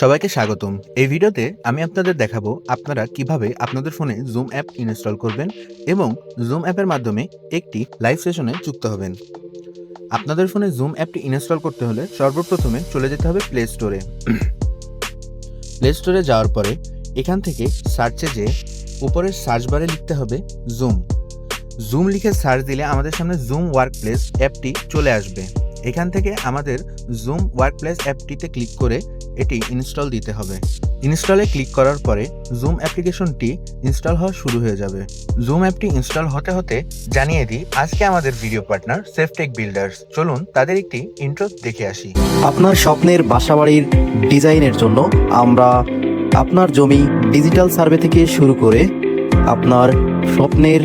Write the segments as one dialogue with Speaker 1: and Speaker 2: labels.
Speaker 1: সবাইকে স্বাগতম। এই ভিডিওতে আমি আপনাদের দেখাবো আপনারা কীভাবে আপনাদের ফোনে জুম অ্যাপ ইনস্টল করবেন এবং জুম অ্যাপের মাধ্যমে একটি লাইভ সেশনে যুক্ত হবেন। আপনাদের ফোনে জুম অ্যাপটি ইনস্টল করতে হলে সর্বপ্রথমে চলে যেতে হবে প্লে স্টোরে প্লে স্টোরে যাওয়ার পরে এখান থেকে সার্চে যেয়ে উপরের সার্চ বারে লিখতে হবে জুম জুম লিখে সার্চ দিলে আমাদের সামনে জুম ওয়ার্ক প্লেস অ্যাপটি চলে আসবে। এখান থেকে আমাদের জুম ওয়ার্ক প্লেস অ্যাপটিতে ক্লিক করে এটি ইনস্টল দিতে হবে। ইনস্টলে ক্লিক করার পরে জুম অ্যাপ্লিকেশনটি ইনস্টল হওয়া শুরু হয়ে যাবে। জুম অ্যাপটি ইনস্টল হতে হতে জানিয়ে দিই, আজকে আমাদের ভিডিও পার্টনার সেফটেক বিল্ডার্স চলুন তাদের একটি ইন্ট্রো দেখে আসি।
Speaker 2: আপনার স্বপ্নের বাসাবাড়ির ডিজাইনের জন্য আমরা আপনার জমি ডিজিটাল সার্ভে থেকে শুরু করে আপনার স্বপ্নের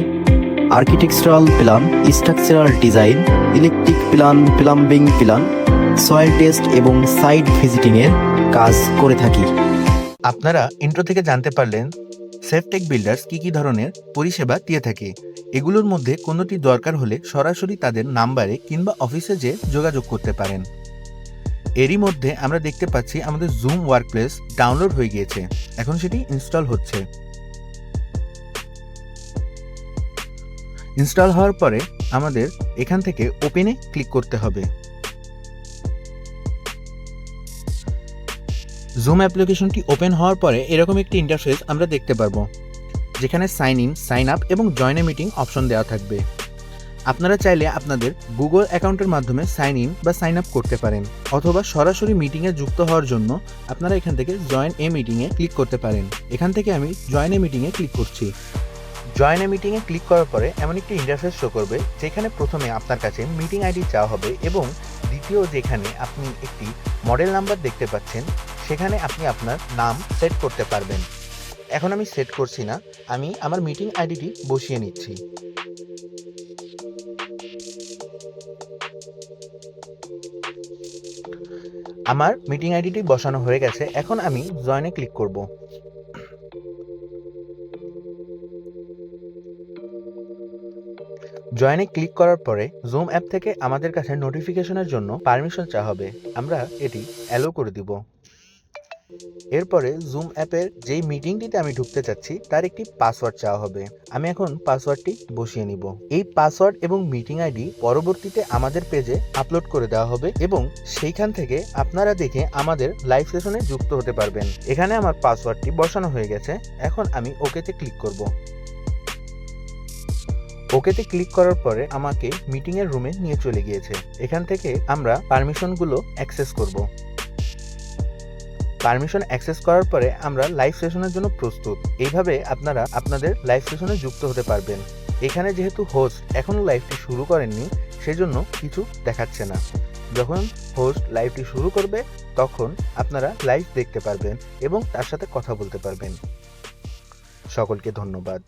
Speaker 2: architectural plan, structural design, electric plan, plumbing plan soil test এবং সাইট ভিজিটিংয়ের কাজ করে থাকি।
Speaker 1: আপনারা ইন্ট্রো থেকে জানতে পারলেন সেফটেক বিল্ডার্স কি কি ধরনের পরিষেবা দিয়ে থাকে। এগুলোর মধ্যে কোনোটি দরকার হলে সরাসরি তাদের নাম্বারে কিংবা অফিসে যেয়ে যোগাযোগ করতে পারেন। এরই মধ্যে আমরা দেখতে পাচ্ছি আমাদের জুম ওয়ার্কপ্লেস ডাউনলোড হয়ে গিয়েছে। এখন সেটি ইনস্টল হচ্ছে। ইনস্টল হওয়ার পরে আমাদের এখান থেকে ওপেনে ক্লিক করতে হবে। জুম অ্যাপ্লিকেশনটি ওপেন হওয়ার পরে এরকম একটি ইন্টারফেস আমরা দেখতে পারব, যেখানে সাইন ইন সাইন আপ এবং জয়েন এ মিটিং অপশন দেওয়া থাকবে। আপনারা চাইলে আপনাদের গুগল অ্যাকাউন্টের মাধ্যমে সাইন ইন বা সাইন আপ করতে পারেন, অথবা সরাসরি মিটিংয়ে যুক্ত হওয়ার জন্য আপনারা এখান থেকে জয়েন এ মিটিংয়ে ক্লিক করতে পারেন। এখান থেকে আমি জয়েন এ মিটিংয়ে ক্লিক করছি। জয়েন এ মিটিংয়ে ক্লিক করার পরে এমন একটি ইন্টারফেস শো করবে, যেখানে প্রথমে আপনার কাছে মিটিং আইডি চাওয়া হবে এবং দ্বিতীয় যেখানে আপনি একটি মডেল নাম্বার দেখতে পাচ্ছেন সেখানে আপনি আপনার নাম সেট করতে পারবেন। এখন আমি সেট করছি না, আমি আমার মিটিং আইডিটি বসিয়ে নিচ্ছি। আমার মিটিং আইডিটি বসানো হয়ে গেছে, এখন আমি জয়েনে ক্লিক করব। জয়েনে ক্লিক করার পরে জুম অ্যাপ থেকে আমাদের কাছে নোটিফিকেশনের জন্য পারমিশন চাওয়া হবে। আমরা এটি অ্যালো করে দিব। এরপরে জুম অ্যাপের যেই মিটিংটিতে আমি ঢুকতে চাচ্ছি, তার একটি পাসওয়ার্ড চাওয়া হবে। আমি এখন পাসওয়ার্ডটি বসিয়ে নিব। এই পাসওয়ার্ড এবং মিটিং আইডি পরবর্তীতে আমাদের পেজে আপলোড করে দেওয়া হবে এবং সেইখান থেকে আপনারা দেখে আমাদের লাইভ সেশনে যুক্ত হতে পারবেন। এখানে আমার পাসওয়ার্ডটি বসানো হয়ে গেছে। এখন আমি ওকেতে ক্লিক করব। ওকেতে ক্লিক করার পরে আমাকে মিটিংয়ের রুমে নিয়ে চলে গিয়েছে। এখান থেকে আমরা পারমিশনগুলো অ্যাক্সেস করব। পারমিশন অ্যাক্সেস করার পরে আমরা লাইভ সেশনের জন্য প্রস্তুত। এইভাবে আপনারা আপনাদের লাইভ সেশনে যুক্ত হতে পারবেন। এখানে যেহেতু হোস্ট এখনও লাইভটি শুরু করেননি, সেজন্য কিছু দেখাচ্ছে না। যখন হোস্ট লাইভটি শুরু করবে, তখন আপনারা লাইভ দেখতে পারবেন এবং তার সাথে কথা বলতে পারবেন। সকলকে ধন্যবাদ।